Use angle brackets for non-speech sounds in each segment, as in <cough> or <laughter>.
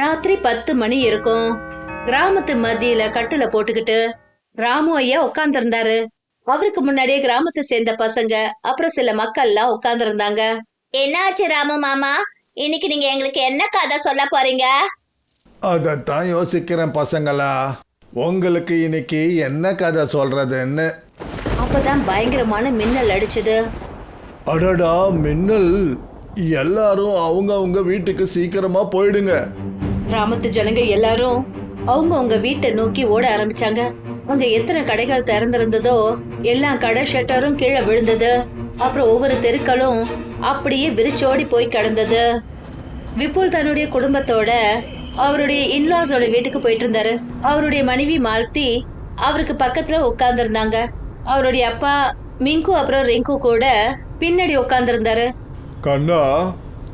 ராத்திரி பத்து மணி இருக்கும். கிராமத்து மத்தியில கட்டுல போட்டுக்கிட்டு ராமு ஐயா உட்கார்ந்திருந்தாரு அவருக்கு முன்னாடியே கிராமத்தை சேர்ந்த பசங்க அப்புறம் சில மக்கள்லாம் உட்கார்ந்திருந்தாங்க என்னாச்சு ராமு மாமா? இன்னைக்கு நீங்க எங்களுக்கு என்ன கதை சொல்ல போறீங்க? அதைத்தான் யோசிக்கிறேன் பசங்களா. உங்களுக்கு இன்னைக்கு என்ன கதை சொல்றதுன்னு. அப்பதான் பயங்கரமான மின்னல் அடிச்சது. அடடா மின்னல். எல்லாரும் அவங்க அவங்க வீட்டுக்கு சீக்கிரமா போயிடுங்க. கிராமத்து ஜனங்க எல்லாரும் அவங்க அவங்க வீட்டை நோக்கி ஓட ஆரம்பிச்சாங்க. அங்க எத்தனை கடைகள் திறந்திருந்ததோ எல்லா கடை ஷட்டரும் கீழே விழுந்தது. அப்புறம் ஒவ்வொரு தெருக்களும் அப்படியே விரிச்சோடி போய் கிடந்தது. விபுல் தன்னுடைய குடும்பத்தோட அவருடைய இன்லாஸோட வீட்டுக்கு போயிட்டு இருந்தாரு. அவருடைய மனைவி மாலத்தி அவருக்கு பக்கத்துல உட்கார்ந்துருந்தாங்க. அவருடைய அப்பா மிங்கு அப்புறம் ரிங்கு கூட பின்னாடி உட்கார்ந்துருந்தாரு. கண்ணா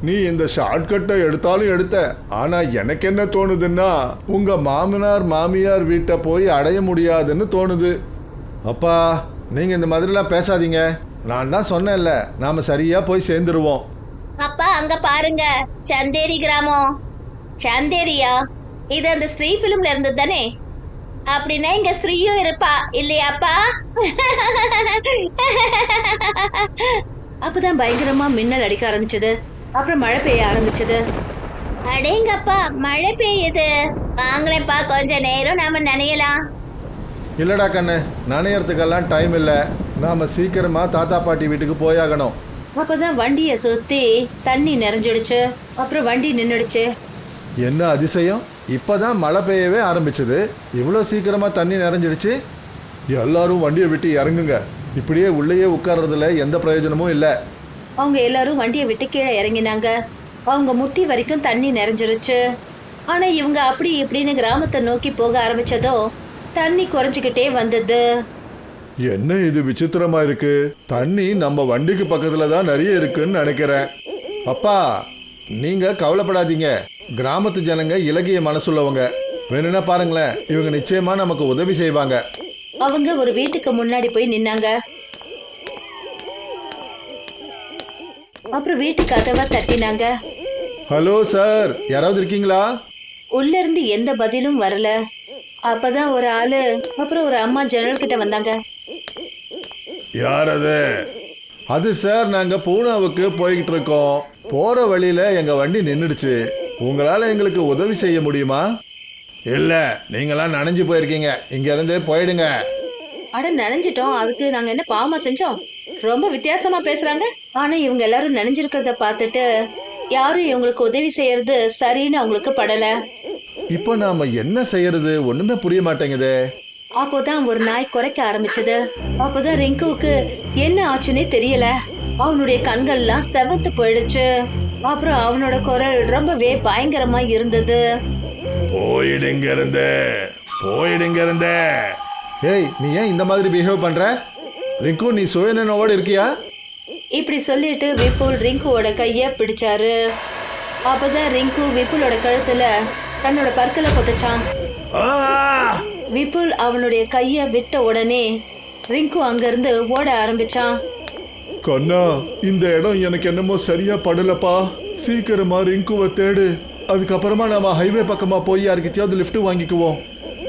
நீ இந்த ஷார்ட்கட்டை எடுத்தாலும் எடுத்த. ஆனா எனக்கு என்ன தோணுதுன்னா உங்க மாமனார் மாமியார் வீட்டை போய் அடைய முடியாதுன்னு தோணுது. அப்பா நீங்க இந்த மாதிரிலாம் பேசாதீங்க. நான் தான் சொன்னேன்ல நாம சரியா போய் சேர்ந்துருவோம். அப்பா அங்க பாருங்க. சந்தேரி கிராமம். சந்தேரியா? இது அந்த ஸ்ரீ பிலிம்ல இருந்தது தானே? அப்படின்னா இங்க ஸ்ரீயும் இருப்பா இல்லையாப்பா? <laughs> அப்பதான் பயங்கரமா மின்னல் அடிக்க ஆரம்பிச்சது. அப்புறம் மழை பெய்ய ஆரம்பிச்சது. அடேங்கப்பா மழை பெய்யுது. வாங்களேப்பா கொஞ்ச நேரம் நாம நனையலாம். இல்லடா கண்ணு நனையறதுக்கெல்லாம் டைம் இல்லை. நாம சீக்கிரமா தாத்தா பாட்டி வீட்டுக்கு போயாகணும். அப்பதான் வண்டிய சுத்தி தண்ணி நிறைஞ்சிடுச்சு. அப்புறம் வண்டி நின்னுடுச்சு. என்ன அதிசயம்? இப்பதான் மழை பெய்யவே ஆரம்பிச்சது. இவ்வளோ சீக்கிரமா தண்ணி நிறைஞ்சிடுச்சு. எல்லாரும் வண்டியை விட்டு இறங்குங்க. இப்படியே உள்ளேயே உட்கார்றதுல எந்த பிரயோஜனமும் இல்லை. அவங்க எல்லாரும் வண்டியை விட்டு கீழே இறங்கினாங்க. அவங்க முட்டி வரைக்கும் தண்ணி நிறைஞ்சிருச்சு. ஆனா இவங்க அப்படி இப்படின்னு கிராமத்தை நோக்கி போக ஆரம்பிச்சதும் தண்ணி குறைஞ்சிக்கிட்டே வந்தது. என்ன இது விசித்திரமா இருக்கு? தண்ணி நம்ம வண்டிக்கு பக்கத்துல தான் நிறைய இருக்குன்னு நினைக்கிறேன். அப்பா நீங்க கவலைப்படாதீங்க. கிராமத்து ஜனங்க இலகிய மனசுள்ளவங்க. வேணும்னா பாருங்களேன் இவங்க நிச்சயமா நமக்கு உதவி செய்வாங்க. அவங்க ஒரு வீட்டுக்கு முன்னாடி போய் நின்னாங்க. அப்புறம் வீட்டு கதவை தட்டினாங்க. Hello sir. யாராவது இருக்கீங்களா? உள்ள இருந்து எந்த பதிலும் வரல. அப்பதான் ஒரு ஆளு அப்புறம் ஒரு அம்மா ஜன்னல் கிட்ட வந்தாங்க. யார் அது? அது சார் நாங்கள் பூனாவுக்கு போய்கிட்டு இருக்கோம். போகிற வழியில் எங்கள் வண்டி நின்றுடுச்சு உங்களால் எங்களுக்கு உதவி செய்ய முடியுமா? இல்லை நீங்களாம் நனைஞ்சு போயிருக்கீங்க. இங்கேருந்து போயிடுங்க. அட நனைஞ்சிட்டோம். அதுக்கு நாங்க என்ன பாவமா செஞ்சோம்? ரொம்ப வித்தியாசமா பேசுறாங்க. ஆனா இவங்க எல்லாரும் நனைஞ்சிருக்கிறத பார்த்துட்டு யாரும் இவங்களுக்கு உதவி செய்யறது சரின்னு அவங்களுக்கு படல. இப்போ நாம் என்ன செய்யறது? ஒன்றுமே புரிய மாட்டேங்குதே. அப்போதான் ஒரு நாய் குறைக்க ஆரம்பிச்சது. அப்போதான் ரிங்குவுக்கு என்ன ஆச்சுன்னே தெரியல. அவனுடைய கண்கள்லாம் செவந்து போயிடுச்சு. அப்புறம் அவனோட குரல் ரொம்பவே பயங்கரமா இருந்தது. போயிடுங்க இருந்து. போயிடுங்க இருந்து. ஏய் நீ ஏன் இந்த மாதிரி பிஹேவ் பண்ற? ரிங்கு நீ சுயநினைவோடு இருக்கியா? இப்படி சொல்லிட்டு விபுல் ரிங்குவோட கைய பிடிச்சாரு. அப்பதான் ரிங்கு விபுலோட கழுத்துல தன்னோட பற்களை கொத்துச்சான்! விபுல் அவனுடைய கைய விட்ட உடனே ரிங்கு அங்கிருந்து ஓட ஆரம்பிச்சான். கண்ணா இந்த இடம் எனக்கு என்னமோ சரியா படலப்பா. சீக்கிரமா ரிங்குவை தேடு. அதுக்கப்புறமா நாம ஹைவே பக்கமா போய் யார்கிட்டயாவது லிஃப்ட் வாங்கிக்குவோம்.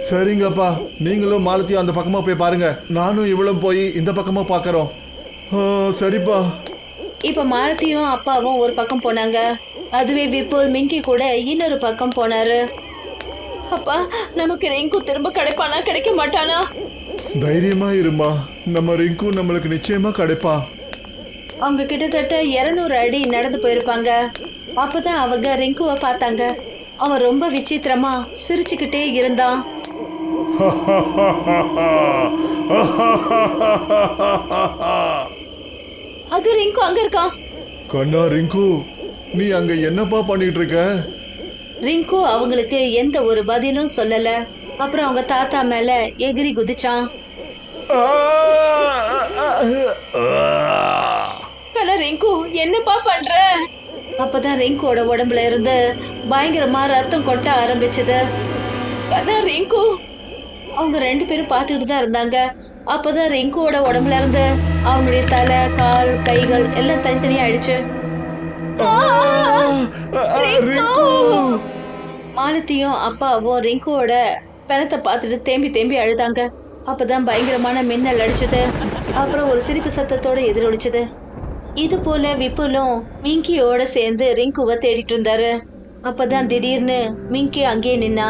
சரிங்கப்பா. நீங்களும் மாலத்தியும் அந்த பக்கமா போய் பாருங்க. நானும் இவளும் போய் இந்த பக்கமா பார்க்கறோம் ஆ, சரிப்பா. இப்ப மாலத்தியும் அப்பாவும் ஒரு பக்கம் போனாங்க. அதுவே விபுல் மிங்கி கூட இன்னொரு பக்கம் போனாரு. அப்பா நமக்கு ரிங்கு திரும்ப கிடைப்பானா? கிடைக்க மாட்டானா? தைரியமா இருமா. நம்ம ரிங்கு நம்மளுக்கு நிச்சயமா கிடைப்பா. அவங்க கிட்டத்தட்ட இருநூறு அடி நடந்து போயிருப்பாங்க. அப்பதான் அவங்க ரிங்குவை பார்த்தாங்க. அவன் ரொம்ப விசித்திரமா சிரிச்சுக்கிட்டே இருந்தான். <laughs> அது ரிங்கு அங்க இருக்கான் கண்ணா ரிங்கு நீ அங்க என்னப்பா பண்ணிட்டு இருக்க? ரிங்கு அவங்களுக்கு எந்த ஒரு பதிலும் சொல்லல. அப்புறம் அவங்க தாத்தா மேல எகிரி குதிச்சான்! ஆனா ரிங்கு என்னப்பா பண்ற? அப்பதான் ரிங்குவோட உடம்புல இருந்து பயங்கரமா ரத்தம் கொட்ட ஆரம்பிச்சது. ஆனா ரிங்கு அவங்க ரெண்டு பேரும் பார்த்துக்கிட்டு தான் இருந்தாங்க. அப்பதான் ரிங்குவோட உடம்புல இருந்து அவனுடைய தலை கால் கைகள் எல்லாம் தனித்தனியா ஆயிடுச்சு. மாலத்தியும் அப்பாவும் ரிங்குவோட பிணத்தை பார்த்துட்டு தேம்பி தேம்பி அழுதாங்க. அப்பதான் பயங்கரமான மின்னல் அடிச்சது. அப்புறம் ஒரு சிரிப்பு சத்தத்தோட எதிரொலிச்சது. இது போல விப்புலும் மிங்கியோட சேர்ந்து ரிங்குவை தேடிட்டு இருந்தாரு. அப்பதான் திடீர்னு மிங்கி அங்கேயே நின்னா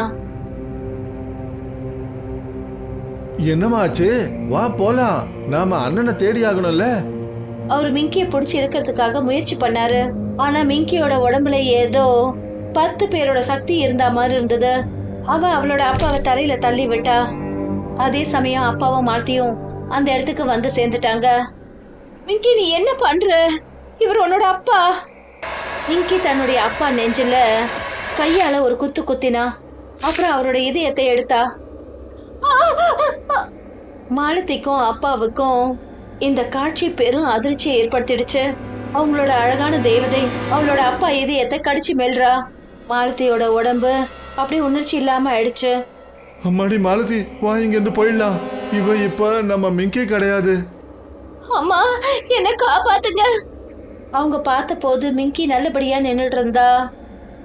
என்னமாச்சு? வா போலாம். நாம அண்ணனை தேடி ஆகணும்ல? அவர் மிங்கியை பிடிச்சி இருக்கிறதுக்காக முயற்சி பண்ணாரு. ஆனா மிங்கியோட உடம்புல ஏதோ பத்து பேரோட சக்தி இருந்தா மாதிரி இருந்தது. அவ அவளோட அப்பாவை தரையில தள்ளி விட்டா. அதே சமயம் அப்பாவும் மார்த்தியும் அந்த இடத்துக்கு வந்து சேர்ந்துட்டாங்க. மிங்கி நீ என்ன பண்ற? இவர் உன்னோட அப்பா. மிங்கி தன்னுடைய அப்பா நெஞ்சில கையால ஒரு குத்து குத்தினா அப்புறம் அவரோட இதயத்தை எடுத்தா. மாலத்திக்கும் அப்பாவுக்கும் இந்த காட்சி பெரும் அதிர்ச்சியை ஏற்படுத்திடுச்சு. அவங்களோட அழகான தேவதை அவளோட அப்பா இதயத்தை கடிச்சு மெல்றா. மாலத்தியோட உடம்பு அப்படியே உணர்ச்சி இல்லாம ஆயிடுச்சு. அம்மாடி மாலதி வா இங்கிருந்து போயிடலாம். இவ இப்ப நம்ம மிங்கி கிடையாது. அம்மா என்ன காப்பாத்துங்க. அவங்க பார்த்த போது மிங்கி நல்லபடியா நின்னுட்டு இருந்தா.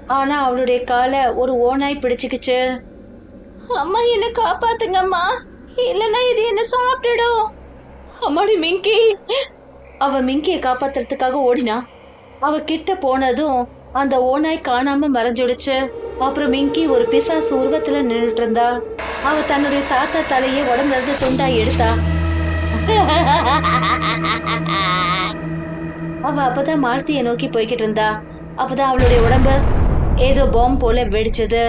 ஆனா அவளுடைய காலை ஒரு ஓனாய் பிடிச்சுக்கிச்சு. அம்மா என்ன காப்பாத்துங்கம்மா. இல்லைன்னா இது என்ன சாப்பிட்டுடும். அம்மாடி மிங்கி. அவ மிங்கியை காப்பாத்துறதுக்காக ஓடினா. அவ கிட்ட போனதும் அந்த ஓனாய் காணாம மறைஞ்சிடுச்சு. அப்புறம் மிங்கி ஒரு பிசாசு உருவத்துல நின்றுட்டு இருந்தா அவ தன்னுடைய தாத்தா தலையை உடம்புல இருந்து துண்டா எடுத்தா. அவ அப்பதான் மாலத்திய நோக்கி போய்கிட்டு இருந்தா. அப்பதான் அவளுடைய உடம்பு ஏதோ பாம்பு போல வெடிச்சது.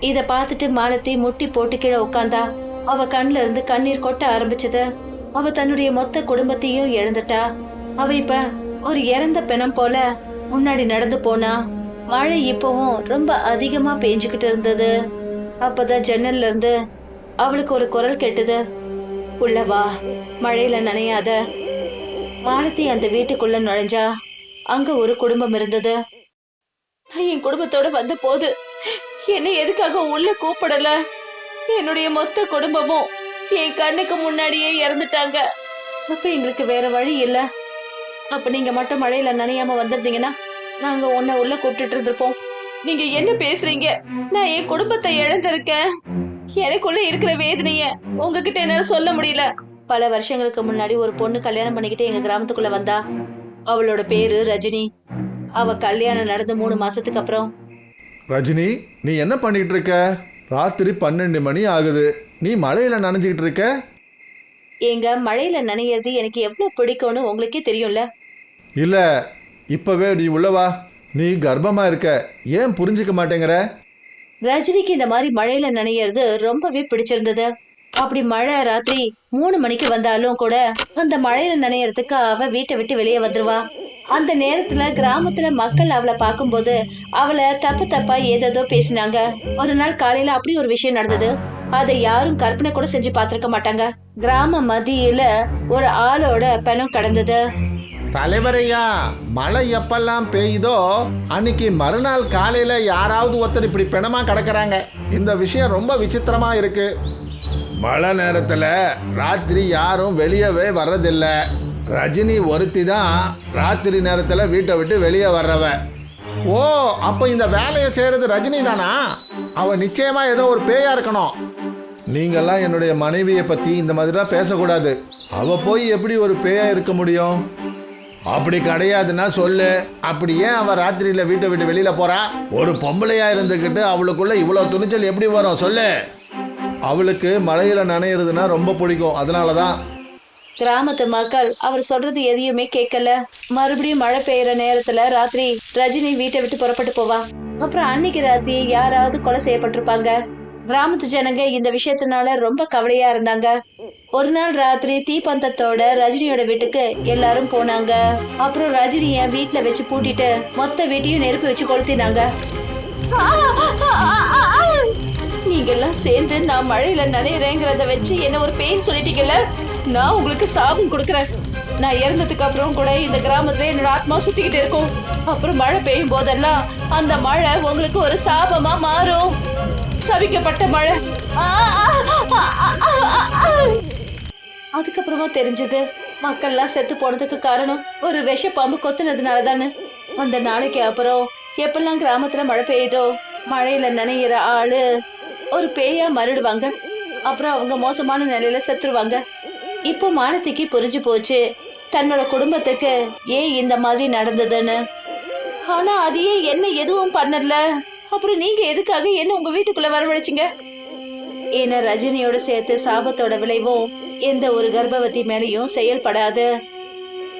இத பார்த்துட்டு மாலத்தி முட்டி போட்டு கீழே உட்காந்தா அவ கண்ல இருந்து கண்ணீர் கொட்ட ஆரம்பிச்சது. அவ தன்னுடைய மொத்த குடும்பத்தையும் இழந்துட்டா. அவ இப்ப ஒரு இறந்த பிணம் போல முன்னாடி நடந்து போனா. மழை இப்பவும் ரொம்ப அதிகமா பேஞ்சுக்கிட்டு இருந்தது. அப்பதான் ஜன்னல்ல இருந்து அவளுக்கு ஒரு குரல் கேட்டது. உள்ளவா மழையில நனையாத. மாலத்தி அந்த வீட்டுக்குள்ள நுழைஞ்சா. அங்க ஒரு குடும்பம் இருந்தது. என் குடும்பத்தோட வந்த போது. என்னை எதுக்காக உள்ள கூப்பிடல? என்னுடைய மொத்த குடும்பமும் என் கண்ணுக்கு முன்னாடியே இறந்துட்டாங்க. அப்ப எங்களுக்கு வேற வழி இல்ல. அப்ப நீங்க மட்டும் மழையில நனையாம வந்திருந்தீங்கன்னா நாங்க உன்ன உள்ள கூப்பிட்டுட்டு இருந்திருப்போம். நீங்க என்ன பேசுறீங்க? நான் என் குடும்பத்தை இழந்திருக்கேன். எனக்குள்ள இருக்கிற வேதனைய உங்ககிட்ட என்னால சொல்ல முடியல. பல வருஷங்களுக்கு முன்னாடி ஒரு பொண்ணு கல்யாணம் பண்ணிக்கிட்டு எங்க கிராமத்துக்குள்ள வந்தா. அவளோட பேரு ரஜினி. அவ கல்யாணம் நடந்து மூணு மாசத்துக்கு அப்புறம் ரஜினி நீ என்ன பண்ணிட்டு இருக்க ராத்திரி பன்னெண்டு மணி ஆகுது. நீ மழையில நனைஞ்சுக்கிட்டு இருக்க எங்க மழையில நனையிறது எனக்கு எவ்வளவு பிடிக்கும்னு உங்களுக்கே தெரியும்ல? இல்ல இப்பவே நீ உள்ள வா. நீ கர்ப்பமா இருக்க. ஏன் புரிஞ்சுக்க மாட்டேங்கிற? ரஜினிக்கு இந்த மாதிரி மழையில நனையிறது ரொம்பவே பிடிச்சிருந்தது. அப்படி மழை ராத்திரி மூணு மணிக்கு வந்தாலும் கூட அந்த மழையில நனையறதுக்கு அவ வீட்டை விட்டு வெளியே வந்துருவா. அந்த நேரத்துல கிராமத்துல மக்கள் அவளை பார்க்கும்போது அவளை தப்பு தப்பா ஏதேதோ பேசினாங்க. ஒரு நாள் காலையில அப்படி ஒரு விஷயம் நடந்தது. அதை யாரும் கற்பனை கூட செஞ்சு பார்த்திருக்க மாட்டாங்க. கிராம மத்தியில ஒரு ஆளோட பிணம் கடந்தது. தலைவரையா மழை எப்பெல்லாம் பெய்யுதோ அன்னைக்கு மறுநாள் காலையில யாராவது ஒருத்தர் இப்படி பிணமா கிடக்குறாங்க. இந்த விஷயம் ரொம்ப விசித்திரமா இருக்கு. மழை நேரத்துல ராத்திரி யாரும் வெளியவே வர்றதில்ல. ரஜினி ஒருத்தி தான் ராத்திரி நேரத்தில் வீட்டை விட்டு வெளியே வர்றவ. ஓ அப்போ இந்த வேலையை செய்கிறது ரஜினி தானா? அவ நிச்சயமா ஏதோ ஒரு பேயா இருக்கணும். நீங்கள்லாம் என்னுடைய மனைவியை பற்றி இந்த மாதிரிலாம் பேசக்கூடாது. அவ போய் எப்படி ஒரு பேயா இருக்க முடியும்? அப்படி கிடையாதுன்னா சொல்லு. அப்படி ஏன் அவள் ராத்திரியில் வீட்டை விட்டு வெளியில் போறா? ஒரு பொம்பளையாக இருந்துக்கிட்டு அவளுக்குள்ள இவ்வளோ துணிச்சல் எப்படி வரும்? சொல்லு. அவளுக்கு மழையில் நனையிறதுனா ரொம்ப பிடிக்கும். அதனால தான் கிராமத்து மக்கள் அவர் சொல்றது எதையுமே கேட்கல. மறுபடியும் மழை பெய்யற நேரத்துல ராத்திரி ரஜினி வீட்டை விட்டு புறப்பட்டு போவா அப்புறம் அன்னைக்கு ராத்திரி யாராவது கொலை செய்யப்பட்டிருப்பாங்க. கிராமத்து ஜனங்க இந்த விஷயத்தினால ரொம்ப கவலையா இருந்தாங்க. ஒரு நாள் ராத்திரி தீப்பந்தத்தோட ரஜினியோட வீட்டுக்கு எல்லாரும் போனாங்க. அப்புறம் ரஜினிய வீட்டுல வச்சு பூட்டிட்டு மொத்த வீட்டையும் நெருப்பு வச்சு கொளுத்தினாங்க. நீங்க எல்லாம் சேர்ந்து நான் மழையில நனையிறேங்கிறத வச்சு என்ன ஒரு பெயின் சொல்லிட்டீங்கல்ல? நான் உங்களுக்கு சாபம் கொடுக்குறேன். நான் இறந்ததுக்கு அப்புறம் கூட இந்த கிராமத்துல என்னோட ஆத்மா சுத்திக்கிட்டு இருக்கும். அப்புறம் மழை பெய்யும் போதெல்லாம் அந்த மழை உங்களுக்கு ஒரு சாபமா மாறும். சபிக்கப்பட்ட மழை. ஆ, ஆ, அதுக்கப்புறமா தெரிஞ்சது மக்கள்லாம் செத்து போனதுக்கு காரணம் ஒரு விஷ பாம்பு கொத்துனதுனால தானே. அந்த நாளைக்கு அப்புறம் எப்பெல்லாம் கிராமத்துல மழை பெய்யுதோ மழையில நனையிற ஆளு ஒரு பேயா மறுடுவாங்க அப்புறம் அவங்க மோசமான நிலையில செத்துருவாங்க. இப்போ மாலத்திக்கு புரிஞ்சு போச்சு தன்னோட குடும்பத்துக்கு ஏன் இந்த மாதிரி நடந்ததுன்னு. ஆனா அது ஏன் என்ன எதுவும் பண்ணல? அப்புறம் நீங்க எதுக்காக என்ன உங்க வீட்டுக்குள்ள வரவழைச்சீங்க? ஏன்னா ரஜினியோட சேர்த்து சாபத்தோட விளைவும் எந்த ஒரு கர்ப்பவதி மேலேயும் செயல்படாது.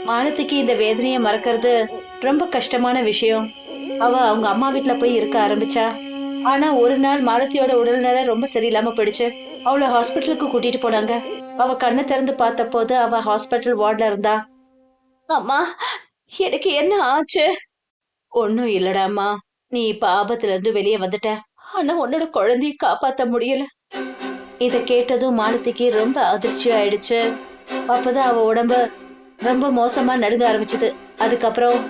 மானத்துக்கு இந்த வேதனையை மறக்கிறது ரொம்ப கஷ்டமான விஷயம். அவ அவங்க அம்மா வீட்டுல போய் இருக்க ஆரம்பிச்சா. ஆனா ஒரு நாள் மாலத்தியோட உடல்நிலை ரொம்ப சரியில்லாம போயிடுச்சு. அவளை ஹாஸ்பிட்டலுக்கு கூட்டிட்டு போனாங்க. அவ கண்ணை திறந்து பார்த்த போது அவ ஹாஸ்பிட்டல் வார்ட்ல இருந்தா. அம்மா எனக்கு என்ன ஆச்சு? ஒன்னும் இல்லடாமா நீ இப்ப ஆபத்துல இருந்து வெளியே வந்துட்ட. ஆனா உன்னோட குழந்தைய காப்பாத்த முடியல. இத கேட்டதும் மாலத்திக்கு ரொம்ப அதிர்ச்சி ஆயிடுச்சு. அப்பதான் அவ உடம்பு ரொம்ப மோசமா நடுங்க ஆரம்பிச்சது. அதுக்கப்புறம்